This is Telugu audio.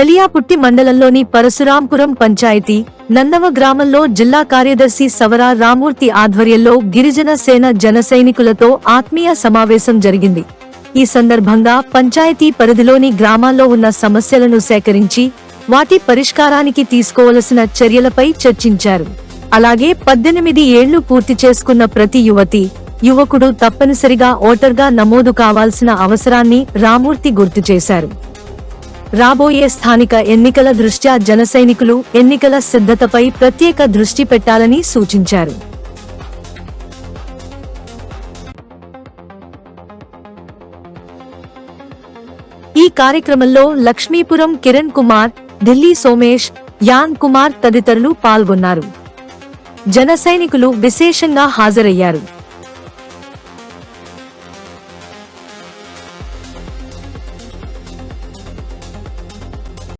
మెలియాపుట్టి మండలంలోని పరశురాంపురం పంచాయతీ నందవ గ్రామంలో జిల్లా కార్యదర్శి సవరా రామూర్తి ఆధ్వర్యంలో గిరిజన సేన జన సైనికులతో ఆత్మీయ సమావేశం జరిగింది. ఈ సందర్భంగా పంచాయతీ పరిధిలోని గ్రామాల్లో ఉన్న సమస్యలను సేకరించి వాటి పరిష్కారానికి తీసుకోవలసిన చర్యలపై చర్చించారు. అలాగే పద్దెనిమిది ఏళ్ళు పూర్తి చేసుకున్న ప్రతి యువతి యువకుడు తప్పనిసరిగా ఓటర్గా నమోదు కావాల్సిన అవసరాన్ని రామూర్తి గుర్తు చేశారు. రాబోయే స్థానిక ఎన్నికల దృష్ట్యా జనసైనికులు ఎన్నికల సిద్ధతపై ప్రత్యేక దృష్టి పెట్టాలని సూచించారు. ఈ కార్యక్రమంలో లక్ష్మీపురం కిరణ్ కుమార్ ఢిల్లీ సోమేష్ యాన్ కుమార్ తదితరులు పాల్గొన్నారు. జనసైనికులు విశేషంగా హాజరయ్యారు.